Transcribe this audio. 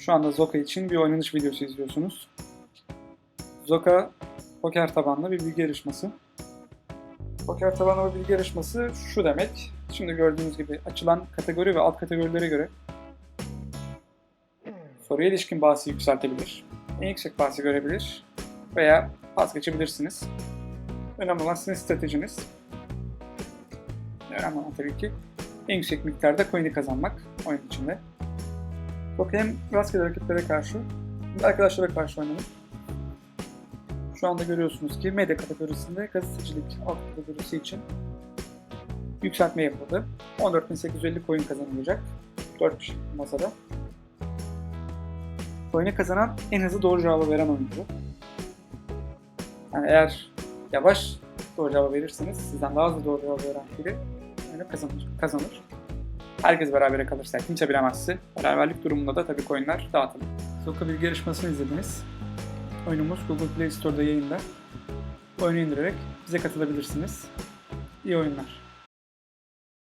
Şu anda Zoka için bir oynanış videosu izliyorsunuz. Zoka poker tabanlı bir bilgi yarışması. Poker tabanlı bir bilgi yarışması şu demek. Şimdi gördüğünüz gibi açılan kategori ve alt kategorilere göre soruya ilişkin bahsi yükseltebilir, en yüksek bahsi görebilir veya vazgeçebilirsiniz. Önemli olan sizin stratejiniz. Önemli olan tabii ki en yüksek miktarda coin'i kazanmak oyun içinde. Çok hem rastgele rakiplere karşı hem de arkadaşlara karşı oynanır. Şu anda görüyorsunuz ki medya kategorisinde gazetecilik alt kategorisi için yükseltme yapıldı. 14.850 coin kazanılacak. 4 kişi masada. Coin'i kazanan en hızlı doğru cevabı veren oyuncu. Yani eğer yavaş doğru cevabı verirseniz sizden daha hızlı doğru cevabı veren biri oyunu kazanır. kazanır. Herkes berabere kalırsa kimse bilemezse beraberlik durumunda da tabii coinler dağıtılır. Zoka bilgi yarışmasını izlediniz. Oyunumuz Google Play Store'da yayında. Oyunu indirerek bize katılabilirsiniz. İyi oyunlar.